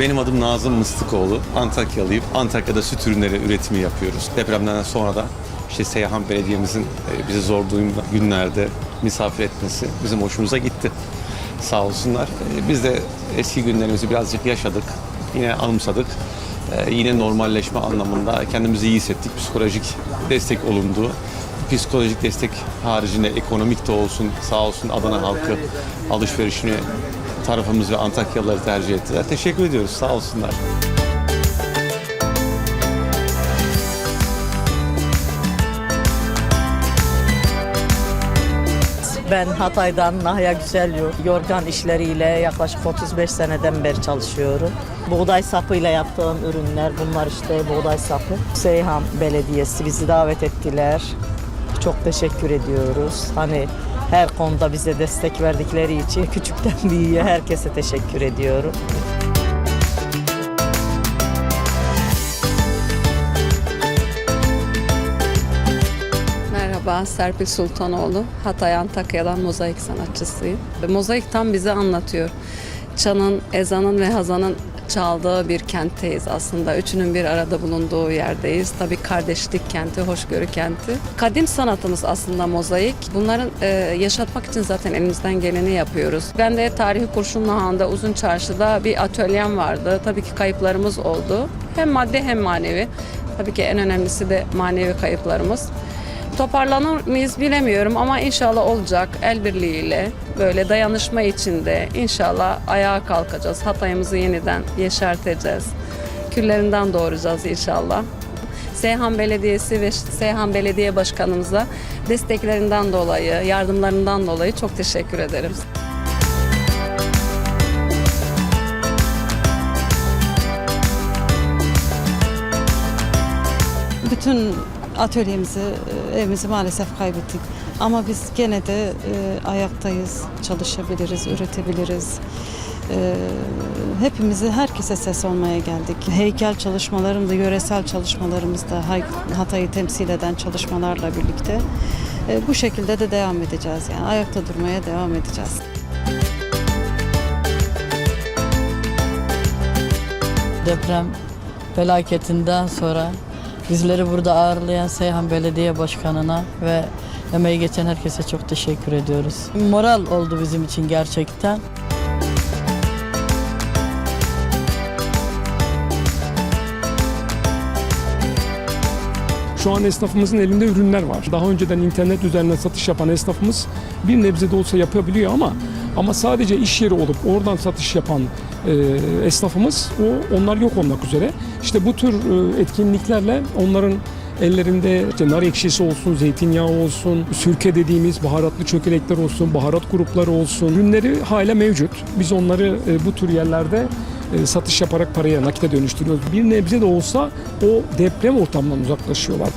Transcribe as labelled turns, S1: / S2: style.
S1: Benim adım Nazım Mıstıkoğlu. Antakyalıyım. Antakya'da süt ürünleri üretimi yapıyoruz. Depremden sonra da işte Seyhan Belediye'mizin e, bizi zor günlerde misafir etmesi bizim hoşumuza gitti. Sağ olsunlar. E, Biz de eski günlerimizi birazcık yaşadık. Yine anımsadık. E, Yine normalleşme anlamında kendimizi iyi hissettik. Psikolojik destek olundu. Psikolojik destek haricinde ekonomik de olsun sağ olsun Adana halkı alışverişini tarafımız ve Antakyalıları tercih ettiler. Teşekkür ediyoruz. Sağ olsunlar.
S2: Ben Hatay'dan Nahya Güzel Yorgan işleriyle yaklaşık 35 seneden beri çalışıyorum. Buğday sapıyla yaptığım ürünler bunlar işte buğday sapı. Seyhan Belediyesi bizi davet ettiler. Çok teşekkür ediyoruz. Hani her konuda bize destek verdikleri için küçükten büyüğe herkese teşekkür ediyorum.
S3: Merhaba, Serpil Sultanoğlu. Hatay Antakya'dan mozaik sanatçısıyım. Mozaik tam bize anlatıyor. Çanın, ezanın ve hazanın çaldığı bir kentteyiz aslında. Üçünün bir arada bulunduğu yerdeyiz. Tabii kardeşlik kenti, hoşgörü kenti. Kadim sanatımız aslında mozaik. Bunların e, yaşatmak için zaten elimizden geleni yapıyoruz. Ben de Tarihi Kurşunlu Han'da Uzun Çarşı'da bir atölyem vardı. Tabii ki kayıplarımız oldu. Hem maddi hem manevi. Tabii ki en önemlisi de manevi kayıplarımız. Toparlanır mıyız bilemiyorum ama inşallah olacak el birliğiyle böyle dayanışma içinde inşallah ayağa kalkacağız. Hatay'ımızı yeniden yeşerteceğiz. Küllerinden doğuracağız inşallah. Seyhan Belediyesi ve Seyhan Belediye Başkanımıza desteklerinden dolayı, yardımlarından dolayı çok teşekkür ederim.
S4: Bütün atölyemizi, e, evimizi maalesef kaybettik. Ama biz gene de e, ayaktayız, çalışabiliriz, üretebiliriz. E, hepimizi, herkese ses olmaya geldik. Heykel çalışmalarım da, yöresel çalışmalarımız da Hay- Hatay'ı temsil eden çalışmalarla birlikte e, bu şekilde de devam edeceğiz. Yani ayakta durmaya devam edeceğiz.
S5: deprem felaketinden sonra bizleri burada ağırlayan Seyhan Belediye Başkanı'na ve emeği geçen herkese çok teşekkür ediyoruz. Moral oldu bizim için gerçekten.
S6: Şu an esnafımızın elinde ürünler var. Daha önceden internet üzerinden satış yapan esnafımız bir nebze de olsa yapabiliyor ama ama sadece iş yeri olup oradan satış yapan e, esnafımız o onlar yok olmak üzere. İşte bu tür e, etkinliklerle onların ellerinde işte nar ekşisi olsun, zeytinyağı olsun, sürke dediğimiz baharatlı çökelekler olsun, baharat grupları olsun. Ürünleri hala mevcut. Biz onları e, bu tür yerlerde e, satış yaparak paraya nakite dönüştürüyoruz. Bir nebze de olsa o deprem ortamından uzaklaşıyorlar.